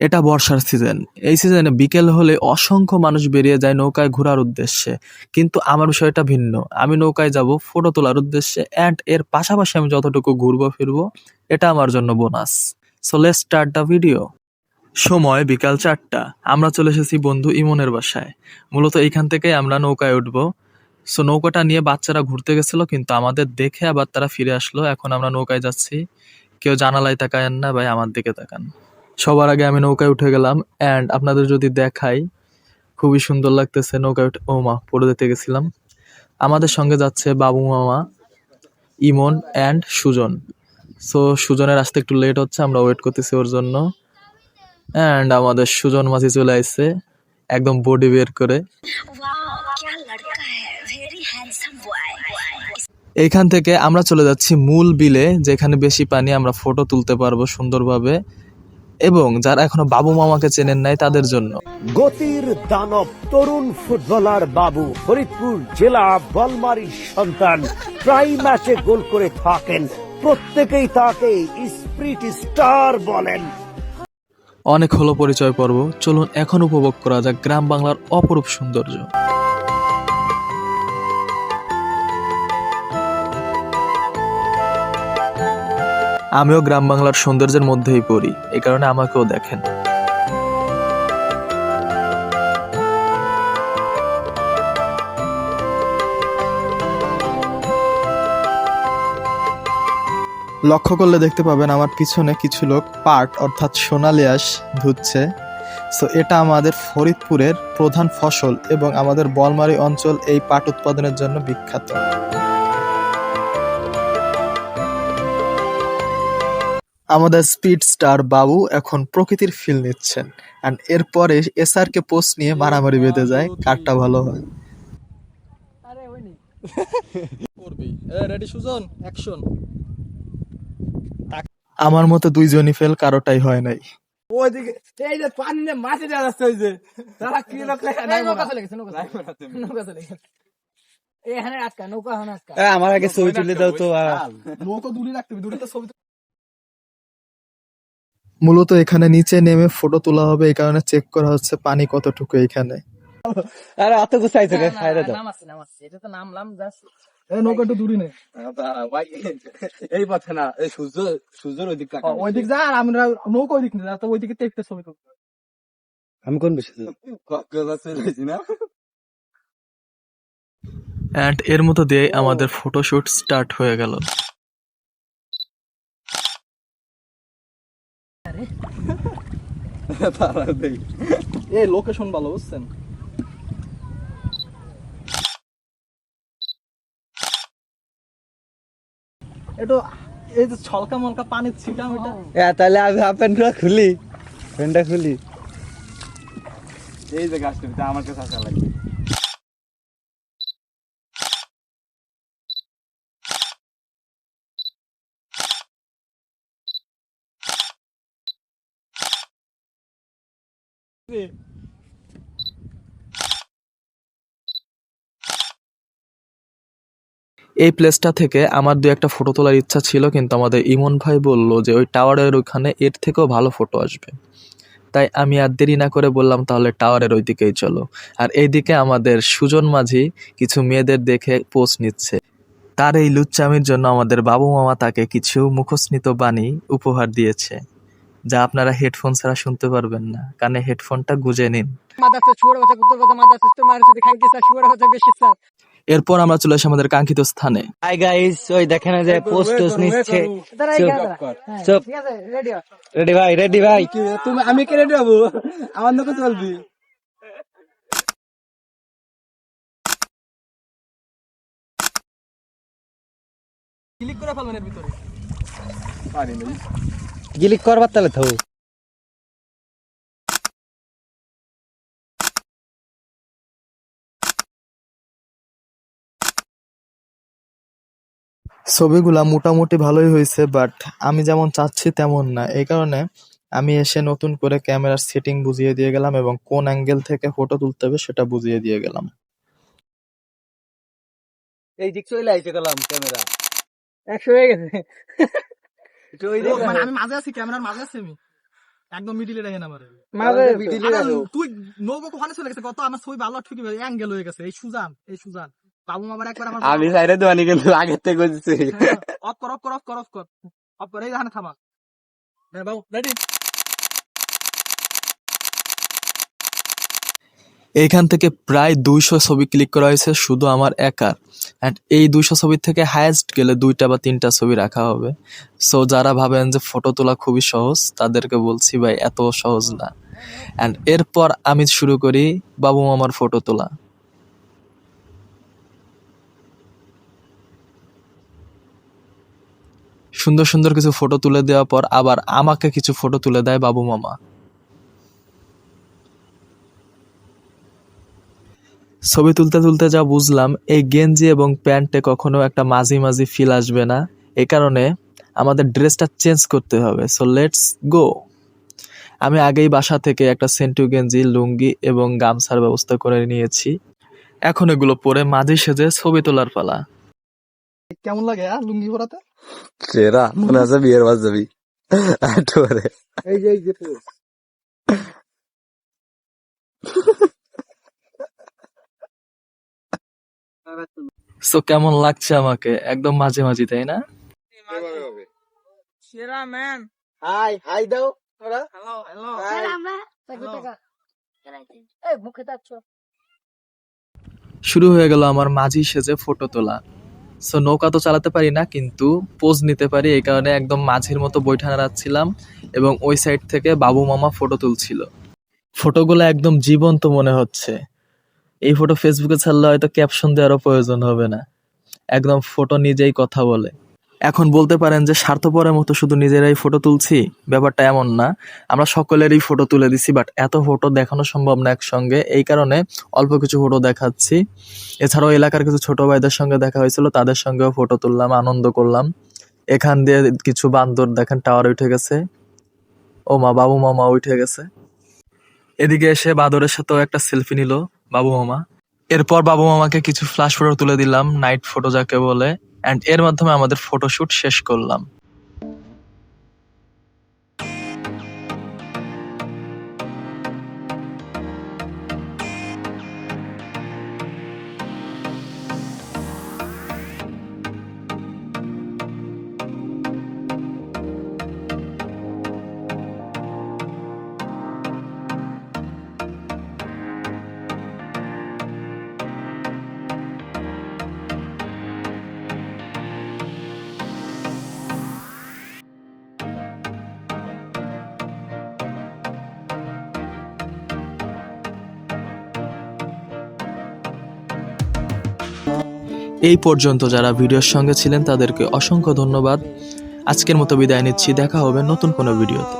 এটা বর্ষার সিজন এই সিজনে বিকেল হলে অসংখ্য মানুষ বেরিয়ে যায় নৌকায় ঘোরার উদ্দেশ্যে। কিন্তু আমার বিষয়টা ভিন্ন। আমি নৌকায় যাব ফটো তোলার উদ্দেশ্যে অ্যান্ড এর পাশাপাশি আমি যতটুকু ঘুরবো, ফিরবো, এটা আমার জন্য bonus so let start the video সময় বিকাল চারটা। আমরা চলে এসেছি বন্ধু ইমনের বাসায়। মূলত এইখান থেকে আমরা নৌকায় উঠবো। সো নৌকাটা নিয়ে বাচ্চারা ঘুরতে গেছিল, কিন্তু আমাদের দেখে আবার তারা ফিরে আসলো। এখন আমরা নৌকায় যাচ্ছি। কেউ জানালায় তাকায়েন না ভাই, আমার দিকে তাকান। সবার আগে আমি নৌকায় উঠে গেলাম অ্যান্ড আপনাদের যদি দেখাই, খুবই সুন্দর লাগতেছে নৌকায় উঠে, ও মা, পড়ে দিতে গেছিলাম। আমাদের সঙ্গে যাচ্ছে বাবু, মামা, ইমন অ্যান্ড সুজন। সো সুজনের আসতে একটু লেট হচ্ছে, আমরা ওয়েট করতেছি ওর জন্য। অ্যান্ড আমাদের সুজন মাঝি চলে আসছে একদম বডি বের করে। এইখান থেকে আমরা চলে যাচ্ছি মূল বিলে, যেখানে বেশি পানি আমরা ফটো তুলতে পারব সুন্দরভাবে। এবং যারা এখনও বাবু মামাকে চেনেন নাই তাদের জন্য। গতির দানব তরুণ ফুটবলার বাবু ফরিদপুর জেলা বলমারির সন্তান। প্রায় ম্যাচে গোল করে থাকেন। প্রত্যেকেই তাকে স্প্রিট স্টার বলেন। অনেক হলো পরিচয় পর্ব। চলুন এখন উপভোগ করা যাক গ্রাম বাংলার অপরূপ সৌন্দর্য। আমিও গ্রাম বাংলার সৌন্দর্যের মধ্যেই পড়ি এই কারণে আমাকেও দেখেন। লক্ষ্য করলে দেখতে পাবেন আমার পিছনে কিছু লোক পাট, অর্থাৎ সোনালি ধুচ্ছে। সো এটা আমাদের ফরিদপুরের প্রধান ফসল এবং আমাদের বলমারি অঞ্চল এই পাট উৎপাদনের জন্য বিখ্যাত। আমাদের স্পিড স্টার বাবু এখন প্রকৃতির ফিল নিচ্ছেন। অ্যান্ড এরপরে এসআর কে পোস্ট নিয়ে মারামারি বেঁধে যায় কারটা ভালো হয়। রেডি সুজন? অ্যাকশন আমার মতো দুইজনই ফেল কারোটাই হয় নাই। ওইদিকে এই যে পানি নিয়ে মাছে যাচ্ছে ওই যে তারা কি লোক লেখা? নাই নৌকা চলে গেছে নৌকা নৌকা চলে গেছে। এখানে আটকা নৌকা এখন আটকা। আমার আগে ছবি তুলে দাও তো নৌকা দূরে রাখতে দূরে তো ছবি মূলত এখানে নিচে নেমে ফটো তোলা হবে এই কারণে চেক করা হচ্ছে পানি কতটুকু এখানে। আরে অত গুছাইছে রে খাইরে দাও। নামাচ্ছে নামাচ্ছে এটা তো নামলাম জাস্ট। এই নৌকা একটু দূরে নে। এই পথে না এই সূর্য সূর্যের ওইদিক ওই দিক যা আর আমরা নৌকা ওই দিক না তো ওই দেখতে ছবি তুলতে আমি কোন বেশি না? অ্যান্ড এর মতো দিয়ে আমাদের ফটোশুট স্টার্ট হয়ে গেল। এই লোকেশন ভালো বুঝছেন? একটু এই যে ছলকা মলকা পানির ছিটাম এটা তাহলে আমি হাফ প্যান্ট খুলি। প্যান্টটা খুলি। এই যে গাছটা আমার কাছে আসা লাগে এই প্লেসটা থেকে আমার দু একটা ফটো তোলার ইচ্ছা ছিল, কিন্তু আমাদের ইমন ভাই বলল যে ওই টাওয়ারের ওখানে এর থেকেও ভালো ফটো আসবে। তাই আমি আর দেরি না করে বললাম, তাহলে টাওয়ারের ওই দিকেই চলো। আর এইদিকে আমাদের সুজন মাঝি কিছু মেয়েদের দেখে পোস্ট নিচ্ছে। তার এই লুচ্চামির জন্য আমাদের বাবু মামা তাকে কিছু মুখস্মিত বাণী উপহার দিয়েছে। যা আপনারা হেডফোন ছাড়া শুনতে পারবেন না। কানে হেডফোনটা গুজে নিন। এরপর আমরা চলে আসি আমাদের কাঙ্ক্ষিত স্থানে। হাই গাইস ওই দেখেন যে পোস্ট নিচ্ছে। চুপ। দাঁড়া। হ্যাঁ, চুপ। ঠিক আছে রেডি ভাই রেডি ভাই। তুমি আমি কে রেডি হব? আমার নৌকা চলবি ক্লিক করে ফেলবেন এর ভিতরে। গিলিক করবার তাহলে থাও। ছবিগুলা মোটামুটি ভালোই হয়েছে বাট আমি যেমন চাচ্ছি তেমন না। এই কারণে আমি এসে নতুন করে ক্যামেরার সেটিং বুঝিয়ে দিয়ে গেলাম এবং কোন অ্যাঙ্গেল থেকে ফটো তুলতে হবে সেটা বুঝিয়ে দিয়ে গেলাম। এই দিক চলে আইছে গেলাম ক্যামেরা। একশো হয়ে গেছে। মানে আমি মাঝে আছি ক্যামেরার মাঝে আছি আমি। একদম মিডিলে রেখে না মাঝে মিডিলে তুই নৌকো ওখানে চলে গেছে কত আমার ছবি ভালো ঠিকই অ্যাঙ্গেল হয়ে গেছে এই সুজান এই সুজান। বাবু আবার একবার আমার আমি সাইরে দোয়ানি কিন্তু আগে থেকে বুঝছি অফ কর অফ কর অফ কর অফ কর। অফ কর এই থামা। হ্যাঁ বাবু রেডি এইখান থেকে প্রায় দুইশো ছবি ক্লিক করা হয়েছে, শুধু আমার একার। অ্যান্ড এই দুইশো ছবির থেকে হায়েস্ট গেলে দুইটা বা তিনটা ছবি রাখা হবে। সো যারা ভাবেন যে ফটো তোলা খুবই সহজ, তাদেরকে বলছি ভাই, এত সহজ না। অ্যান্ড এরপর আমি শুরু করি, বাবু মামার ফটো তোলা। সুন্দর সুন্দর কিছু ফটো তুলে দেওয়ার পর আবার আমাকে কিছু ফটো তুলে দেয় বাবু মামা। ছবি তুলতে তুলতে যা বুঝলাম এই গেঞ্জি এবং প্যান্টে কখনো একটা মাঝি মাঝি ফিল আসবে না। এ কারণে আমাদের ড্রেসটা চেঞ্জ করতে হবে। সো লেটস গো আমি আগেই বাসা থেকে একটা সেন্টু গেঞ্জি লুঙ্গি এবং গামছার ব্যবস্থা করে নিয়েছি। এখন এগুলো পরে মাঝে সেজে ছবি তোলার পালা। কেমন লাগে লুঙ্গি পরাতে? সেরা মনে আছে বিয়ের বাস যাবি। এই যে এই যে। সো কেমন লাগছে আমাকে? একদম মাঝে মাঝি তাই না? সেরা ম্যান হাই হাই দাও তোরা। হ্যালো হ্যালো এই মুখে তাচ্ছ শুরু হয়ে গেল আমার মাঝি সেজে ফটো তোলা। সো নৌকা তো চালাতে পারি না কিন্তু পোজ নিতে পারি এই কারণে একদম মাঝির মতো বৈঠানা রাখছিলাম এবং ওই সাইড থেকে বাবু মামা ফটো তুলছিল। ফটোগুলো একদম জীবন্ত মনে হচ্ছে। এই ফটো ফেসবুকে ছাড়লে হয়তো ক্যাপশন দেওয়ারও প্রয়োজন হবে না। একদম ফটো নিজেই কথা বলে। এখন বলতে পারেন যে স্বার্থপরের মতো শুধু নিজেরাই ফটো তুলছি? ব্যাপারটা এমন না। আমরা সকলেরই ফটো তুলে দিছি বাট এত ফটো দেখানো সম্ভব না একসঙ্গে। এই কারণে অল্প কিছু ফটো দেখাচ্ছি। এছাড়াও এলাকার কিছু ছোট ভাইদের সঙ্গে দেখা হয়েছিল, তাদের সঙ্গেও ফটো তুললাম, আনন্দ করলাম। এখান দিয়ে কিছু বান্দর দেখেন টাওয়ার উঠে গেছে। ও মা বাবু মামা উঠে গেছে। এদিকে এসে বাদরের সাথেও একটা সেলফি নিল। বাবু মামা। এরপর বাবু মামাকে কিছু ফ্ল্যাশ ফটো তুলে দিলাম নাইট ফটো যাকে বলে অ্যান্ড এর মাধ্যমে আমাদের ফটোশুট শেষ করলাম। এই পর্যন্ত যারা ভিডিওর সঙ্গে ছিলেন তাদেরকে অসংখ্য ধন্যবাদ। আজকের মতো বিদায় নিচ্ছি। দেখা হবে নতুন কোনো ভিডিওতে।